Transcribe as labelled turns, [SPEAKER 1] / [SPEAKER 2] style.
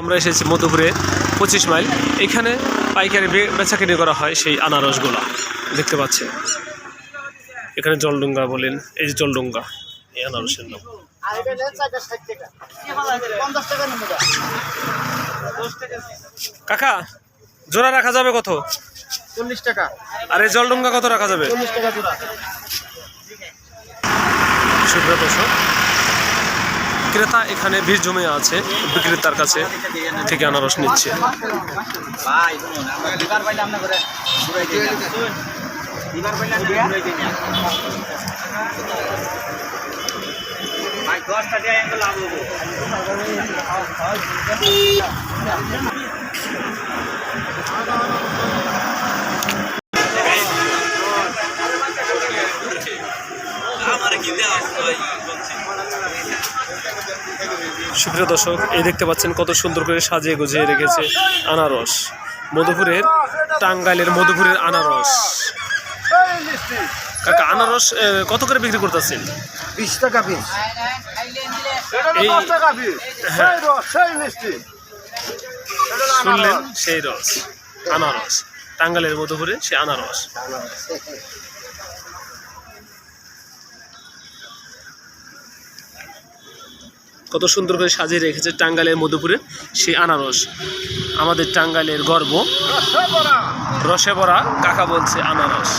[SPEAKER 1] আমরা এসেছি মধুপুরে পঁচিশ মাইল। এখানে পাইকারি বেচাকেনি করা হয় সেই আনারসগুলা। দেখতে পাচ্ছেন। এখানে জলডুঙ্গা বলেন এই যে জলডুঙ্গা এই আনারসের নাম। কাকা জোড়া রাখা যাবে কত?
[SPEAKER 2] চল্লিশ টাকা।
[SPEAKER 1] আর এই জলডুঙ্গা কত রাখা যাবে?
[SPEAKER 2] চল্লিশ টাকা জোড়া।
[SPEAKER 1] দর্শক ক্রেতা এখানে ভিড় জমে আছে বিক্রেতার কাছে থেকে আনারস নিচ্ছে।
[SPEAKER 2] দশটা দিয়ে লাভ দিবার
[SPEAKER 1] সুপ্রিয় দর্শক এই দেখতে পাচ্ছেন কত সুন্দর করে সাজিয়ে গুজিয়ে রেখেছে আনারস। মধুপুরের টাঙ্গাইলের মধুপুরের আনারস। কাকা আনারস কত করে বিক্রি করতেছেন?
[SPEAKER 2] বিশ টাকা পিস।
[SPEAKER 1] এই হ্যাঁ। শুনলেন সেই রস আনারস। টাঙ্গালের মধুপুরে সে আনারস। কত সুন্দর করে সাজিয়ে রেখেছে টাঙ্গালের মধুপুরে সেই আনারস আমাদের টাঙ্গালের গর্ব রসে ভরা। কাকা বলছে আনারস